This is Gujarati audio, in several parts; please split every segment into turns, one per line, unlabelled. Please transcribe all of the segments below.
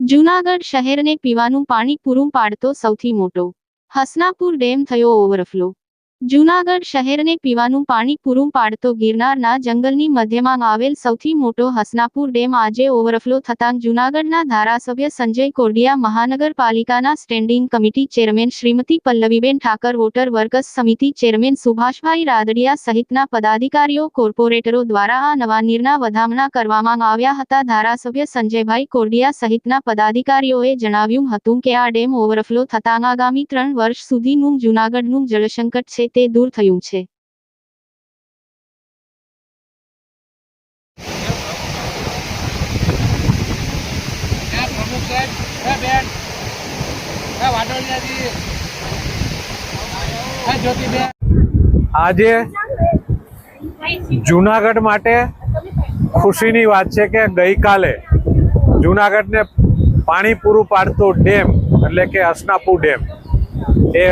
જૂનાગઢ શહેરને પીવાનું પાણી પૂરું પાડતો સૌથી મોટો. હસનાપુર ડેમ થયો ઓવરફ્લો. જૂનાગઢ શહેરને પીવાનું પાણી પૂરું પાડતો ગિરનારના જંગલની મધ્યમાં આવેલ સૌથી મોટો હસનાપુર ડેમ આજે ઓવરફ્લો થતાં જૂનાગઢના ધારાસભ્ય સંજય કોરડિયા મહાનગરપાલિકાના standing committee chairman Shrimati Pallaviben Thakar, water works સમિતિ ચેરમેન સુભાષભાઈ રાદડિયા સહિતના પદાધિકારીઓ, કોર્પોરેટરો દ્વારા આ નવા નીરના વધામણા કરવામાં આવ્યા હતા. ધારાસભ્ય સંજયભાઈ કોરડિયા સહિતના પદાધિકારીઓએ જણાવ્યું હતું કે આ ડેમ ઓવરફ્લો થતાં આગામી ત્રણ વર્ષ સુધીનું જૂનાગઢનું જળસંકટ છે. તે દૂર થયું છે.
આજે જુનાગઢ માટે ખુશીની વાત છે કે ગઈકાલે જુનાગઢને પાણી પૂરું પાડતો ડેમ, એટલે કે હસનાપુર ડેમ, એ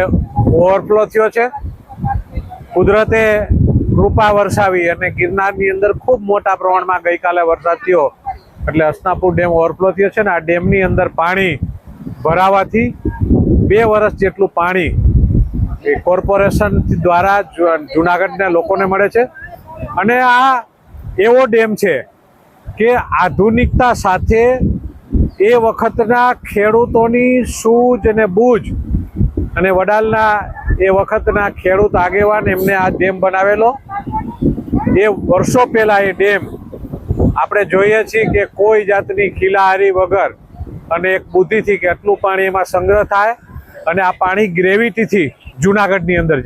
ઓવરફ્લો થયો છે. કુદરતે કૃપા વરસાવી અને ગિરનારની અંદર ખૂબ મોટા પ્રમાણમાં ગઈકાલે વરસાદ થયો. એટલે અસનાપુર ડેમ ઓવરફ્લો થયો છે ને આ ડેમની અંદર પાણી ભરાવાથી બે વર્ષ જેટલું પાણી એ કોર્પોરેશન દ્વારા જુનાગઢના લોકોને મળે છે. અને આ એવો ડેમ છે કે આધુનિકતા સાથે એ વખતના ખેડૂતોની સૂઝ અને બૂઝ અને વડાલના એ વખતના ખેડૂત આગેવાન એમને આ ડેમ બનાવેલો. એ વર્ષો પહેલાં એ ડેમ આપણે જોઈએ છીએ કે કોઈ જાતની ખીલાહારી વગર અને એક બુદ્ધિથી કે આટલું પાણી એમાં સંગ્રહ થાય અને આ પાણી ગ્રેવિટીથી જુનાગઢની અંદર